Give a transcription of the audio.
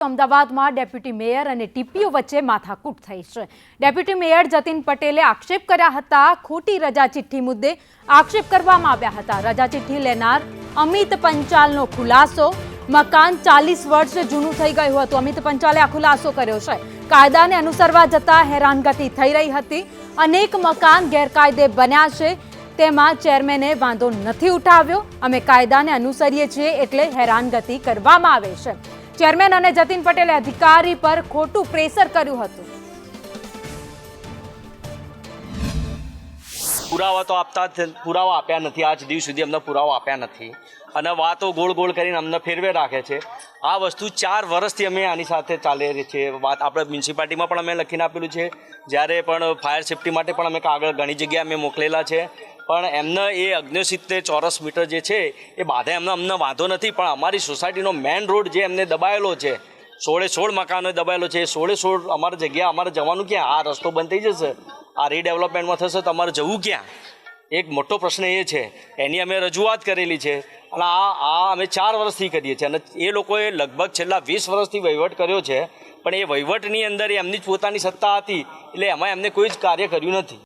અમદાવાદમાં deputy mayor અને TPO વચ્ચે માથાકૂટ થઈ છે. ડેપ્યુટી મેયર જતીન પટેલે આક્ષેપ કર્યા હતા, ખોટી રજા ચિઠ્ઠી મુદ્દે આક્ષેપ કરવામાં આવ્યા હતા. રજા ચિઠ્ઠી લેનાર અમિત પંચાલનો ખુલાસો. મકાન ચાલીસ વર્ષ જૂનું થઈ ગયું હતું. અમિત પંચાલે આ ખુલાસો કર્યો છે. કાયદાને અનુસરવા જતા હેરાનગતિ થઈ રહી હતી. અનેક મકાન ગેરકાયદે બન્યા છે. તેમાં ચેરમેને વાંધો નથી ઉઠાવ્યો. અમે કાયદાને અનુસરીએ છીએ એટલે હેરાનગતિ કરવામાં આવે છે. ચેરમેન અને જતીન પટેલે અધિકારી પર ખોટું પ્રેશર કર્યું હતું. પુરાવા તો આપતા પુરાવા આપ્યા નથી. આજ દિવસ સુધી અમને પુરાવા આપ્યા નથી. અને વાતો ગોળ ગોળ કરીને અમને ફેરવે રાખે છે. આ વસ્તુ ચાર વર્ષથી અમે આની સાથે ચાલે છે. વાત આપણે મ્યુનિસિપાલિટીમાં પણ અમે લખીને આપેલું છે. જ્યારે પણ ફાયર સેફટી માટે પણ અમે કાગળ ઘણી જગ્યાએ અમે મોકલેલા છે. પણ એમને એ અગ્નિસિત્તેર ચોરસ મીટર જે છે, એ બાધા એમને અમને વાંધો નથી, પણ અમારી સોસાયટીનો મેઇન રોડ જે એમને દબાયેલો છે, સોળે સોળ મકાનો દબાયેલો છે સોળે સોળ અમારે જગ્યા અમારે જવાનું ક્યાં? આ રસ્તો બંધ થઈ જશે? આ રીડેવલપમેન્ટમાં થશે? તમારે જવું ક્યાં? એક મોટો પ્રશ્ન એ છે, એની અમે રજૂઆત કરેલી છે, અને આ આ અમે ચાર વર્ષથી કરીએ છીએ, અને એ લોકોએ લગભગ છેલ્લા વીસ વર્ષથી વહીવટ કર્યો છે, પણ એ વહીવટની અંદર એમની જ પોતાની સત્તા હતી, એટલે એમાં એમને કોઈ જ કાર્ય કર્યું નથી.